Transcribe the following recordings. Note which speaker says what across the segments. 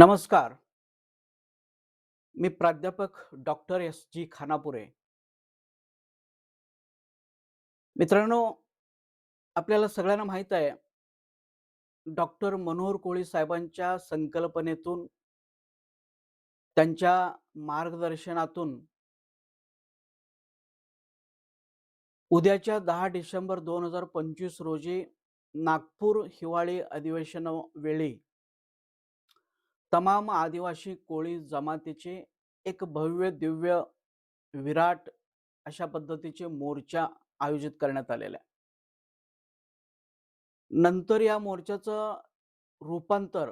Speaker 1: नमस्कार. मी प्राध्यापक doctor S. जी. खानापुरे. मित्रांनो, आपल्याला सगळ्यांना माहीत आहे, डॉक्टर मनोहर कोळी साहेबांच्या संकल्पनेतून त्यांच्या मार्गदर्शनातून उद्याच्या दहा डिसेंबर 2025 रोजी नागपूर हिवाळी अधिवेशनावेळी तमाम आदिवासी कोळी जमातीचे एक भव्य, दिव्य, विराट अशा पद्धतीचे मोर्चा आयोजित करण्यात आलेला आहे. नंतर या मोर्चाचं रूपांतर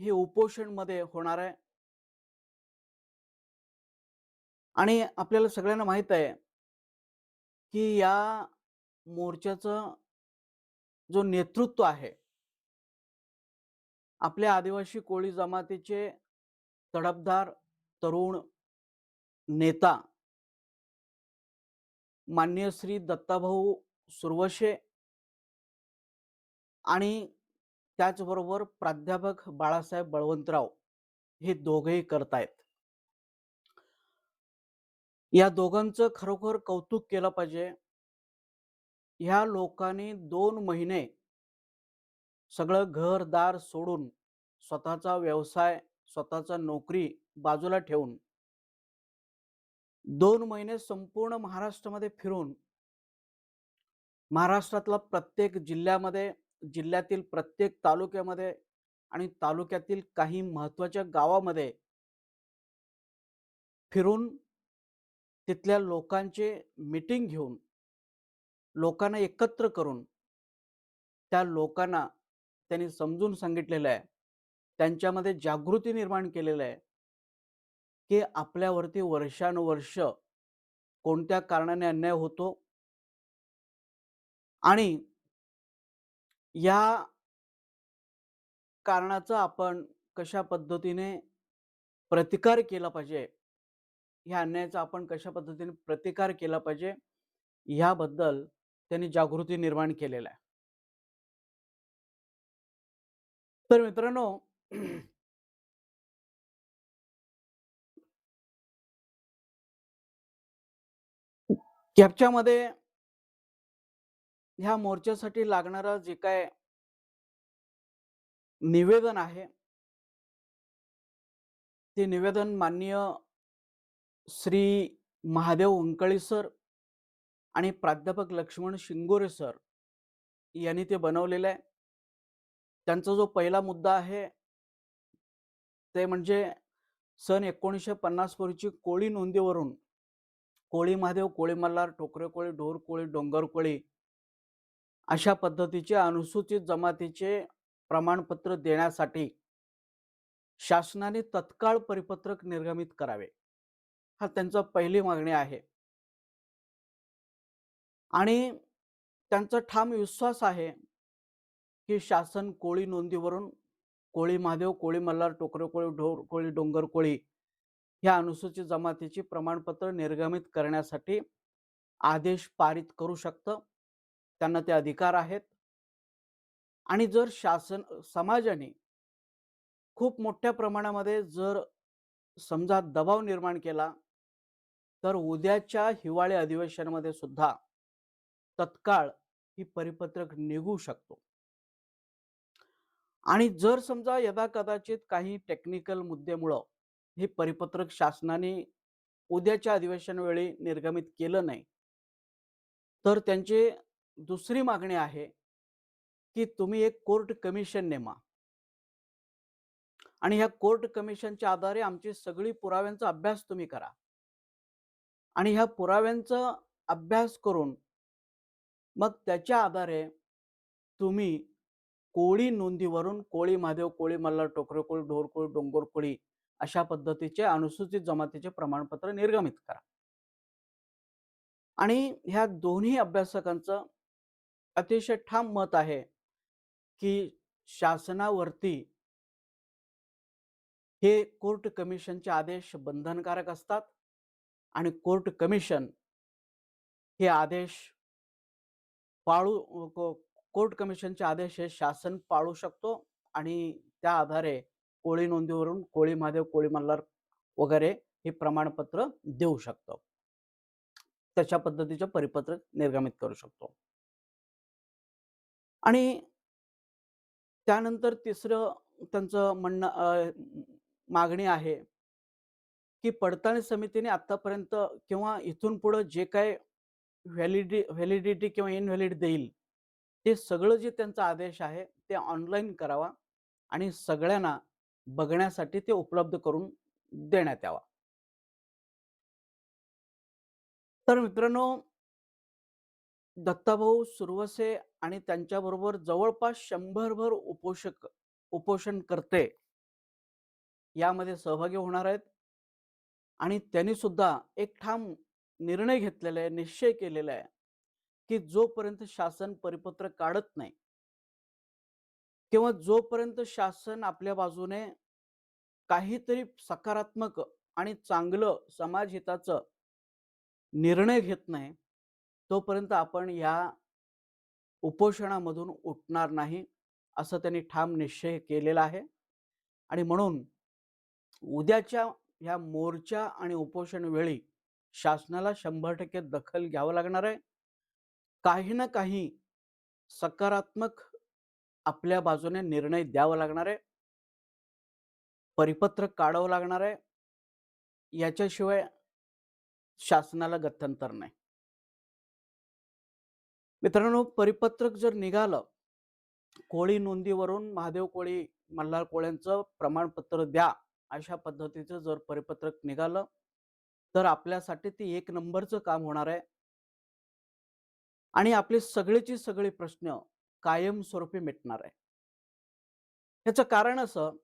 Speaker 1: हे उपोषणमध्ये होणार आहे. आणि आपल्याला सगळ्यांना माहीत आहे, की या मोर्चाचं जो नेतृत्व आहे आपल्या आदिवासी कोळी जमातीचे तडफदार तरुण नेता माननीय श्री दत्ताभाऊ सुरवशे आणि त्याचबरोबर प्राध्यापक बाळासाहेब बळवंतराव हे दोघेही करतायत. या दोघांचं खरोखर कौतुक केलं पाहिजे. ह्या लोकांनी दोन महिने सगळं घर-दार सोडून, स्वतःचा व्यवसाय, स्वतःचा नोकरी बाजूला ठेवून दोन महिने संपूर्ण महाराष्ट्रामध्ये फिरून महाराष्ट्रातला प्रत्येक जिल्ह्यामध्ये, जिल्ह्यातील प्रत्येक तालुक्यामध्ये आणि तालुक्यातील काही महत्त्वाच्या गावामध्ये फिरून तिथल्या लोकांचे मीटिंग घेऊन, लोकांना एकत्र करून, त्या लोकांना त्यांनी समजून सांगितलेलं आहे. त्यांच्यामध्ये जागृती निर्माण केलेलं आहे, की आपल्यावरती वर्षानुवर्ष कोणत्या कारणाने अन्याय होतो आणि या कारणाचा आपण कशा पद्धतीने प्रतिकार केला पाहिजे, ह्या अन्यायाचा आपण कशा पद्धतीने प्रतिकार केला पाहिजे, ह्याबद्दल त्यांनी जागृती निर्माण केलेला आहे. तर मित्रांनो कॅपच्यामध्ये ह्या मोर्चासाठी लागणारं जे काय निवेदन आहे ते निवेदन माननीय श्री महादेव वंकळी सर आणि प्राध्यापक लक्ष्मण शिंगोरे सर यांनी ते बनवलेलं आहे. त्यांचा जो पहिला मुद्दा आहे ते म्हणजे सन 1950 पूर्वीची कोळी नोंदीवरून कोळी महादेव, कोळी मल्हार, टोकरे कोळी, ढोर कोळी, डोंगर कोळी अशा पद्धतीचे अनुसूचित जमातीचे प्रमाणपत्र देण्यासाठी शासनाने तत्काळ परिपत्रक निर्गमित करावे. हा त्यांचा पहिली मागणी आहे. आणि त्यांचा ठाम विश्वास आहे, की शासन कोळी नोंदीवरून कोळी महादेव, कोळी मल्हार, टोकरे कोळी, ढोर कोळी, डोंगर कोळी ह्या अनुसूचित जमातीची प्रमाणपत्र निर्गमित करण्यासाठी आदेश पारित करू शकतं. त्यांना ते अधिकार आहेत. आणि जर शासन समाजाने खूप मोठ्या प्रमाणामध्ये जर समजा दबाव निर्माण केला, तर उद्याच्या हिवाळी अधिवेशनामध्ये सुद्धा तत्काळ ही परिपत्रक निघू शकतो. आणि जर समजा यदा कदाचित काही टेक्निकल मुद्द्यामुळं हे परिपत्रक शासनाने उद्याच्या अधिवेशनावेळी निर्गमित केलं नाही, तर त्यांची दुसरी मागणी आहे, की तुम्ही एक कोर्ट कमिशन नेमा. आणि ह्या कोर्ट कमिशनच्या आधारे आमची सगळी पुराव्यांचा अभ्यास तुम्ही करा. आणि ह्या पुराव्यांचा अभ्यास करून मग त्याच्या आधारे तुम्ही कोळी नोंदीवरून कोळी महादेव, कोळी मल्हार, टोकरे कोळी, ढोर डोंगर कोळी अशा पद्धतीचे अनुसूचित जमातीचे प्रमाणपत्र निर्गमित करा. आणि ह्या दोन्ही अभ्यासकांचं अतिशय ठाम मत आहे, की शासनावरती हे कोर्ट कमिशनचे आदेश बंधनकारक असतात आणि कोर्ट कमिशन हे आदेश पाळू कोर्ट कमिशनचे आदेश हे शासन पाळू शकतो आणि त्या आधारे कोळी नोंदीवरून कोळी महादेव कोळी मल्हार वगैरे हे प्रमाणपत्र देऊ शकतो. तशा पद्धतीचे परिपत्रक निर्गमित करू शकतो. आणि त्यानंतर तिसरं त्यांचं म्हणणं मागणी आहे की पडताळणी समितीने आतापर्यंत किंवा इथून पुढे जे काय व्हॅलिडी व्हॅलिडिटी किंवा इनव्हॅलिड देईल ते सगळं जे त्यांचा आदेश आहे ते ऑनलाईन करावा आणि सगळ्यांना बघण्यासाठी ते उपलब्ध करून देण्यात यावा. तर मित्रांनो दत्ताभाऊ सुरवसे आणि त्यांच्याबरोबर जवळपास शंभरभर उपोषक उपोषण करते यामध्ये सहभागी होणार आहेत आणि त्यांनी सुद्धा एक ठाम निर्णय घेतलेला आहे निश्चय केलेला आहे. की जोपर्यंत शासन परिपत्र काढत नाही किंवा जोपर्यंत शासन आपल्या बाजूने काहीतरी सकारात्मक आणि चांगलं समाजहिताचं निर्णय घेत नाही तोपर्यंत आपण या उपोषणामधून उठणार नाही असं त्यांनी ठाम निश्चय केलेला आहे. आणि म्हणून उद्याच्या ह्या मोर्चा आणि उपोषण वेळी शासनाला शंभर टक्के दखल घ्यावं लागणार आहे. काही ना काही सकारात्मक आपल्या बाजूने निर्णय द्यावा लागणार आहे. परिपत्रक काढावं लागणार आहे. याच्याशिवाय शासनाला गत्यंतर नाही. मित्रांनो परिपत्रक जर निघालं कोळी नोंदीवरून महादेव कोळी मल्हार कोळ्यांचं प्रमाणपत्र द्या अशा पद्धतीचं जर परिपत्रक निघालं तर आपल्यासाठी ते एक नंबरचं काम होणार आहे. आणि आपले सगळेचे सगळे प्रश्न कायमस्वरूपी मिटणार आहे याचं कारण असं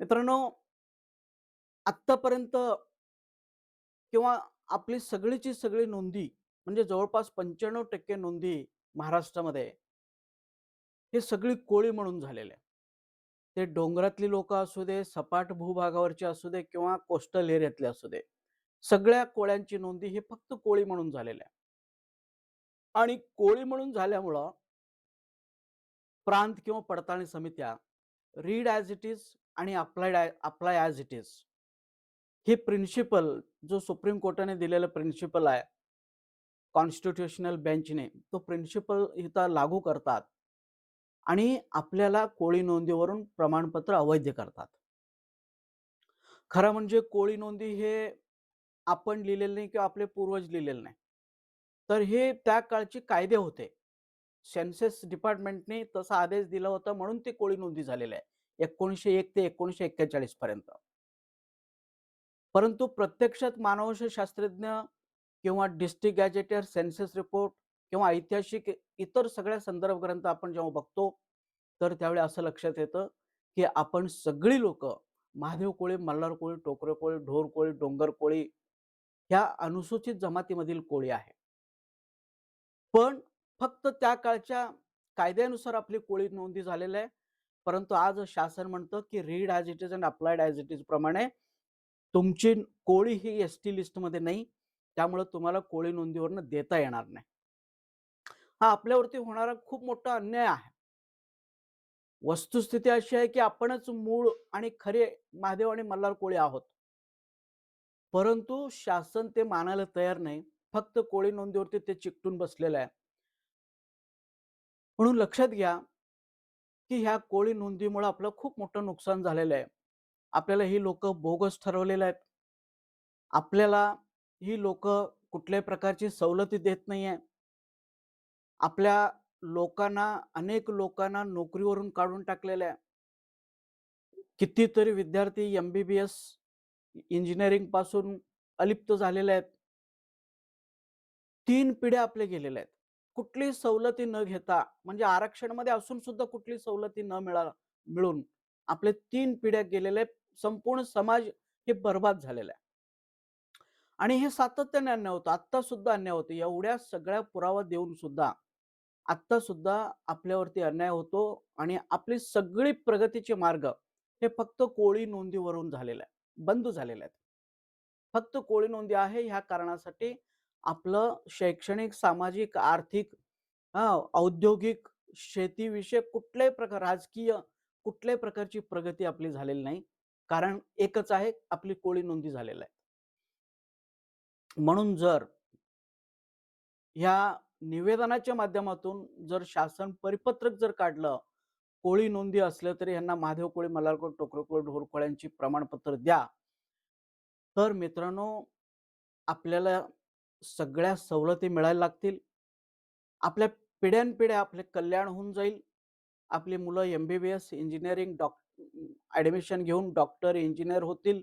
Speaker 1: मित्रांनो आत्तापर्यंत किंवा आपली सगळीची सगळी नोंदी म्हणजे जवळपास पंच्याण्णव टक्के नोंदी महाराष्ट्रामध्ये हे सगळी कोळी म्हणून झालेले आहे. ते डोंगरातली लोक असू दे सपाट भूभागावरचे असू दे किंवा कोस्टल एरियातले असू दे सगळ्या कोळ्यांची नोंदी हे फक्त कोळी म्हणून झालेल्या आहे आणि कोळी म्हणून झाल्यामुळं प्रांत किंवा पडताळणी समित्या रीड ॲज इट इज आणि applied apply as it is हे प्रिन्सिपल जो सुप्रीम कोर्टाने दिलेलं प्रिन्सिपल आहे कॉन्स्टिट्युशनल बेंचने तो प्रिन्सिपल इथं लागू करतात आणि आपल्याला कोळी नोंदीवरून प्रमाणपत्र अवैध करतात. खरं म्हणजे कोळी नोंदी हे आपण लिहिलेलं नाही किंवा आपले पूर्वज लिहिलेलं नाही. तर हे त्या काळचे कायदे होते. सेन्सेस डिपार्टमेंटने तसा आदेश दिला होता म्हणून ते कोळी नोंदी झालेले आहे एकोणीसशे एक ते एकोणीसशे एक्केचाळीस पर्यंत. परंतु प्रत्यक्षात मानवशास्त्रज्ञ किंवा डिस्ट्रिक्ट गॅजेटर सेन्सेस रिपोर्ट किंवा ऐतिहासिक इतर सगळ्या संदर्भ ग्रंथ आपण जेव्हा बघतो तर त्यावेळी असं लक्षात येतं की आपण सगळी लोक महादेव कोळी मल्हार कोळी टोकरे कोळी ढोर कोळी डोंगर कोळी ह्या अनुसूचित जमातीमधील कोळी आहे पण फक्त त्या काळच्या कायद्यानुसार आपली कोळी नोंदी झालेली आहे. परंतु आज शासन म्हणतं की read as it is and applied as it is प्रमाणे तुमची कोळी ही एस टी लिस्टमध्ये नाही. त्यामुळे तुम्हाला कोळी नोंदीवरनं देता येणार नाही. हा आपल्यावरती होणारा खूप मोठा अन्याय आहे. वस्तुस्थिती अशी आहे की आपणच मूळ आणि खरे महादेव आणि मल्हार कोळी आहोत. परंतु शासन ते मानायला तयार नाही. फक्त कोळी नोंदीवरती ते चिकटून बसलेलं आहे. म्हणून लक्षात घ्या की ह्या कोळी नोंदीमुळे आपलं खूप मोठं नुकसान झालेलं आहे. आपल्याला ही लोक बोगस ठरवलेले आहेत. आपल्याला ही लोक कुठल्याही प्रकारची सवलती देत नाहीये. आपल्या लोकांना अनेक लोकांना नोकरीवरून काढून टाकलेल्या आहे. कितीतरी विद्यार्थी एम बी बी एस इंजिनिअरिंगपासून अलिप्त झालेले आहेत. तीन पिढ्या आपले गेलेल्या आहेत. कुठली सवलती न घेता म्हणजे आरक्षणामध्ये असून सुद्धा कुठली सवलती न मिळा मिळून आपले तीन पिढ्या गेलेले संपूर्ण समाज हे बर्बाद झालेला आहे. आणि हे सातत्याने अन्याय होतं. आत्ता सुद्धा अन्याय होतो. एवढ्या सगळ्या पुरावा देऊन सुद्धा आत्ता सुद्धा आपल्यावरती अन्याय होतो आणि आपली सगळी प्रगतीचे मार्ग हे फक्त कोळी नोंदीवरून झालेले आहे बंद झालेले आहेत. फक्त कोळी नोंदी आहे ह्या कारणासाठी आपलं शैक्षणिक सामाजिक आर्थिक औद्योगिक शेतीविषयक कुठल्याही प्रकार राजकीय कुठल्याही प्रकारची प्रगती आपली झालेली नाही. कारण एकच आहे आपली कोळी नोंदी झालेल्या आहे म्हणून जर ह्या निवेदनाच्या माध्यमातून जर शासन परिपत्रक जर काढलं कोळी नोंदी असलं तरी यांना महादेव कोळी मल्हारकोळ टोकरकोळ ढोरकोळ्यांची प्रमाणपत्र द्या. तर मित्रांनो आपल्याला सगळ्या सवलती मिळायला लागतील. आपल्या पिढ्यानपिढ्या आपले कल्याण होऊन जाईल. आपली मुलं M B B S engineering dock admission घेऊन डॉक्टर इंजिनियर होतील.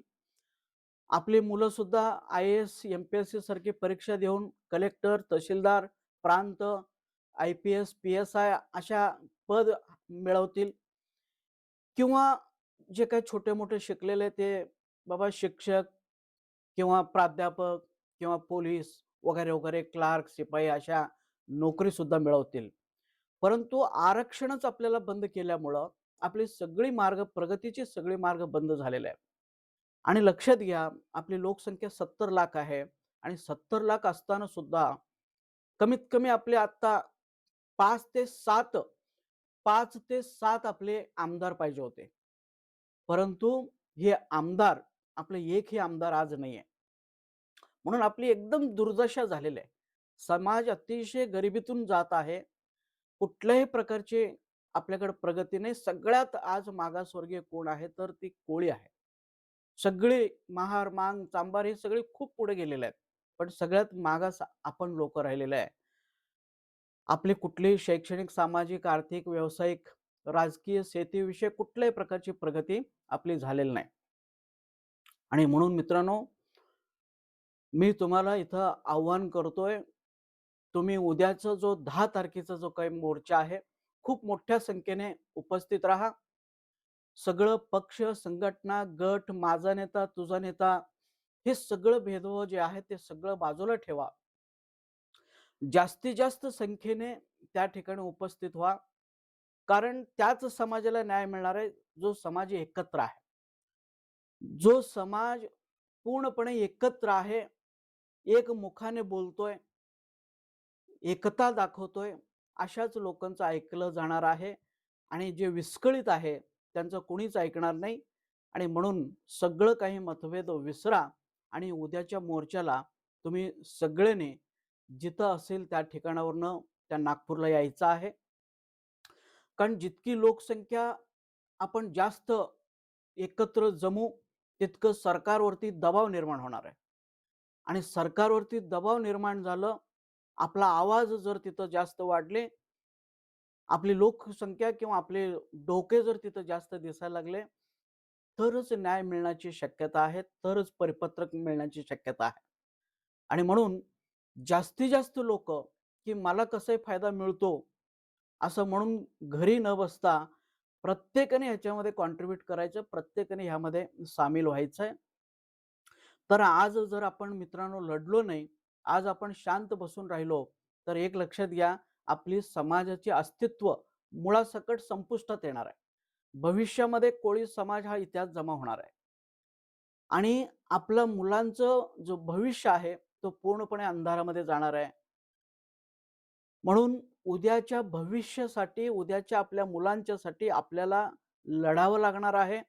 Speaker 1: आपली मुलं सुद्धा I S M P S C सारखी परीक्षा देऊन कलेक्टर तहसीलदार प्रांत I P S P S I अशा पद मिळवतील. किंवा जे काही छोटे मोठे शिकलेले ते बाबा शिक्षक किंवा प्राध्यापक किंवा पोलीस वगैरे वगैरे क्लार्क शिपाई अशा नोकरी सुद्धा मिळवतील. परंतु आरक्षणच आपल्याला बंद केल्यामुळं आपली सगळी मार्ग प्रगतीची सगळी मार्ग बंद झालेले आहे आणि लक्षात घ्या आपली लोकसंख्या सत्तर लाख आहे आणि सत्तर लाख असताना सुद्धा कमीत कमी आपले आता पाच ते सात पाच ते सात आपले आमदार पाहिजे होते. परंतु हे आमदार आपले एकही आमदार आज नाही आहे म्हणून आपली एकदम दुर्दशा झालेली आहे. समाज अतिशय गरिबीतून जात आहे. कुठल्याही प्रकारची आपल्याकडे प्रगती नाही. सगळ्यात आज मागासवर्गीय कोण आहे तर ती कोळी आहे. सगळी महार मांग चांबार हे सगळे खूप पुढे गेलेले आहेत. पण सगळ्यात मागास आपण लोक राहिलेले आहे. आपली कुठलीही शैक्षणिक सामाजिक आर्थिक व्यावसायिक राजकीय शेतीविषयी कुठल्याही प्रकारची प्रगती आपली झालेली नाही. आणि म्हणून मित्रांनो मी तुम्हाला इथं आव्हान करतोय तुम्ही उद्याचा जो दहा तारखेचा जो काही मोर्चा आहे खूप मोठ्या संख्येने उपस्थित राहा. सगळं पक्ष संघटना गट माझा नेता तुझा नेता हे सगळं भेदभाव जे आहे ते सगळं बाजूला ठेवा. जास्तीत जास्त संख्येने त्या ठिकाणी उपस्थित व्हा. कारण त्याच समाजाला न्याय मिळणार आहे जो समाज एकत्र आहे. जो समाज पूर्णपणे एकत्र आहे एक मुखाने बोलतोय एकता दाखवतोय अशाच लोकांचं ऐकलं जाणार आहे आणि जे विस्कळीत आहे त्यांचं कोणीच ऐकणार नाही आणि म्हणून सगळं काही मतभेद विसरा आणि उद्याच्या मोर्चाला तुम्ही सगळ्याने जिथं असेल त्या ठिकाणावरनं त्या नागपूरला यायचं आहे. कारण जितकी लोकसंख्या आपण जास्त एकत्र जमू तितकं सरकारवरती दबाव निर्माण होणार आहे. आणि सरकारवरती दबाव निर्माण झालं आपला आवाज जर तिथं जास्त वाढले आपली लोकसंख्या किंवा आपले डोके जर तिथं जास्त दिसायला लागले तरच न्याय मिळण्याची शक्यता आहे तरच परिपत्रक मिळण्याची शक्यता आहे. आणि म्हणून जास्तीत जास्त लोक की मला कसं फायदा मिळतो असं म्हणून घरी न बसता प्रत्येकाने ह्याच्यामध्ये कॉन्ट्रीब्युट करायचं प्रत्येकाने ह्यामध्ये सामील व्हायचं आहे तर आज जर आपण मित्रांनो लढलो नाही आज आपण शांत बसून राहिलो तर एक लक्षात घ्या आपली समाजाचे अस्तित्व मुळासकट संपुष्टात येणार आहे. भविष्यामध्ये कोळी समाज हा इतिहास जमा होणार आहे. आणि आपलं मुलांचं जो भविष्य आहे तो पूर्णपणे अंधारामध्ये जाणार आहे. म्हणून उद्याच्या भविष्यासाठी उद्याच्या आपल्या मुलांच्यासाठी आपल्याला लढावं लागणार आहे.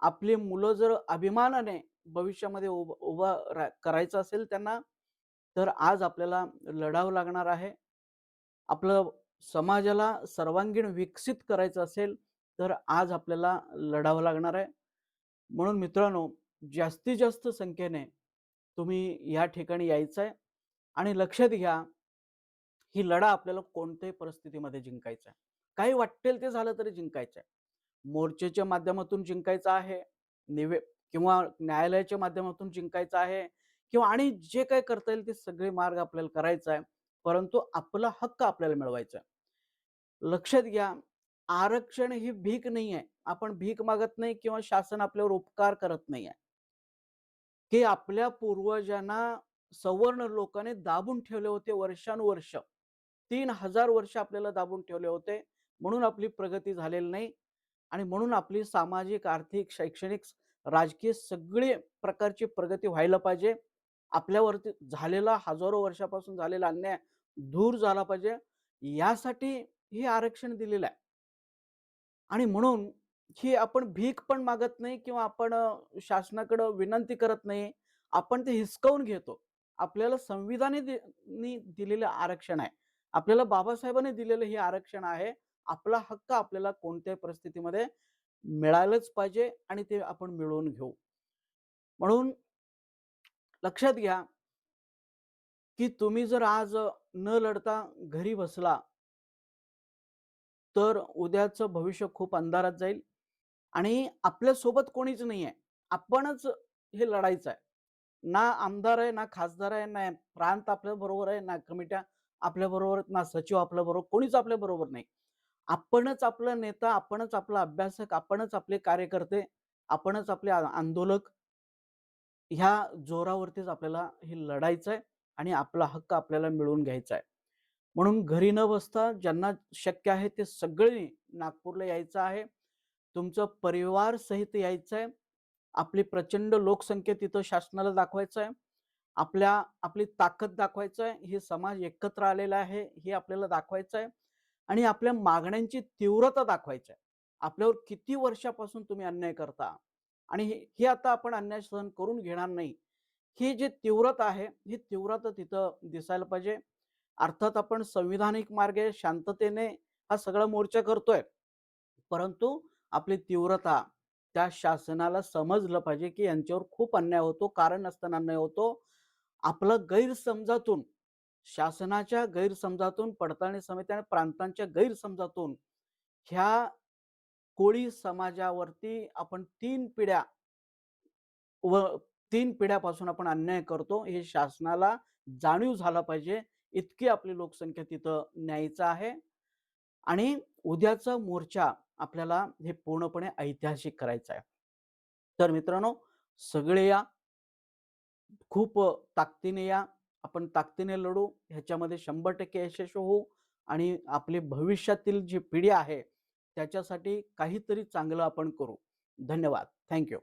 Speaker 1: आपली मुलं जर अभिमानाने भविष्यामध्ये उभ उभा करायचं असेल त्यांना तर आज आपल्याला लढावं लागणार आहे. आपलं समाजाला सर्वांगीण विकसित करायचं असेल तर आज आपल्याला लढावं लागणार आहे. म्हणून मित्रांनो जास्तीत जास्त संख्येने तुम्ही या ठिकाणी यायचं आहे आणि लक्षात घ्या ही लढा आपल्याला कोणत्याही परिस्थितीमध्ये जिंकायचा आहे. काही वाटेल ते झालं तरी जिंकायचं आहे. मोर्चेच्या माध्यमातून जिंकायचं आहे. निवे किंवा न्यायालयाच्या माध्यमातून जिंकायचं आहे किंवा आणि जे काही करता येईल ते सगळे मार्ग आपल्याला करायचा आहे. परंतु आपला हक्क आपल्याला मिळवायचा आहे. लक्षात घ्या आरक्षण ही भीक नाही आहे. आपण भीक मागत नाही किंवा शासन आपल्यावर उपकार करत नाही आहे. की आपल्या पूर्वजांना सवर्ण लोकांनी दाबून ठेवले होते वर्षानुवर्ष. तीन हजार वर्ष आपल्याला दाबून ठेवले होते. म्हणून आपली प्रगती झालेली नाही. आणि म्हणून आपली सामाजिक आर्थिक शैक्षणिक राजकीय सगळी प्रकारची प्रगती व्हायला पाहिजे आपल्यावरती झालेला हजारो वर्षापासून झालेला अन्याय दूर झाला पाहिजे यासाठी हे आरक्षण दिलेलं आहे आणि म्हणून ही आपण भीक पण मागत नाही किंवा आपण शासनाकडं विनंती करत नाही. आपण ते हिसकावून घेतो. आपल्याला संविधानी दि नी दिलेलं आरक्षण आहे. आपल्याला बाबासाहेबांनी दिलेलं हे आरक्षण आहे. आपला हक्क आपल्याला कोणत्याही परिस्थितीमध्ये मिळालंच पाहिजे आणि ते आपण मिळवून घेऊ. म्हणून लक्षात घ्या की तुम्ही जर आज न लढता घरी बसला तर उद्याचं भविष्य खूप अंधारात जाईल आणि आपल्यासोबत कोणीच नाही आहे आपणच हे लढायचं आहे. ना आमदार आहे, ना खासदार आहे, ना प्रांत आपल्याबरोबर आहे, ना कमिट्या आपल्याबरोबर बरोबर ना सचिव आपल्याबरोबर कोणीच आपल्याबरोबर नाही. आपणच आपला नेता, आपणच आपला अभ्यासक, आपणच आपले कार्यकर्ते, आपणच आपले आंदोलक ह्या जोरावरतीच आपल्याला हे लढायचं आहे आणि आपला हक्क आपल्याला मिळवून घ्यायचा आहे. म्हणून घरी न बसता ज्यांना शक्य आहे ते सगळे नागपूरला यायचं आहे. तुमचं परिवार सहित यायचं आहे. आपली प्रचंड लोकसंख्या तिथं शासनाला दाखवायचं आहे. आपल्या आपली ताकद दाखवायचं आहे. हे समाज एकत्र आलेला आहे हे आपल्याला दाखवायचं आहे आणि आपल्या मागण्यांची तीव्रता दाखवायची आहे. आपल्यावर किती वर्षापासून तुम्ही अन्याय करता आणि हे हे आता आपण अन्याय सहन करून घेणार नाही. ही जी तीव्रता आहे, ही तीव्रता तिथं दिसायला पाहिजे. अर्थात आपण संविधानिक मार्गे शांततेने हा सगळा मोर्चा करतोय. परंतु आपली तीव्रता त्या शासनाला समजलं पाहिजे, की यांच्यावर खूप अन्याय होतो. कारण नसताना अन्याय होतो. आपलं गैरसमजातून, शासनाच्या गैरसमजातून, पडताळणी समिती आणि प्रांतांच्या गैरसमजातून ह्या कोळी समाजावरती आपण तीन पिढ्या व तीन पिढ्यापासून आपण अन्याय करतो. हे शासनाला जाणीव झालं पाहिजे. इतकी आपली लोकसंख्या तिथं न्यायचं आहे आणि उद्याचा मोर्चा आपल्याला हे पूर्णपणे ऐतिहासिक करायचं आहे. तर मित्रांनो, सगळे या. खूप ताकदीने या. आपण ताकदीने लढू. ह्याच्यामध्ये 100% यशस्वी होऊ आणि आपली भविष्यातील जी पिढी आहे, त्याच्यासाठी काहीतरी चांगलं आपण करू. धन्यवाद. थँक्यू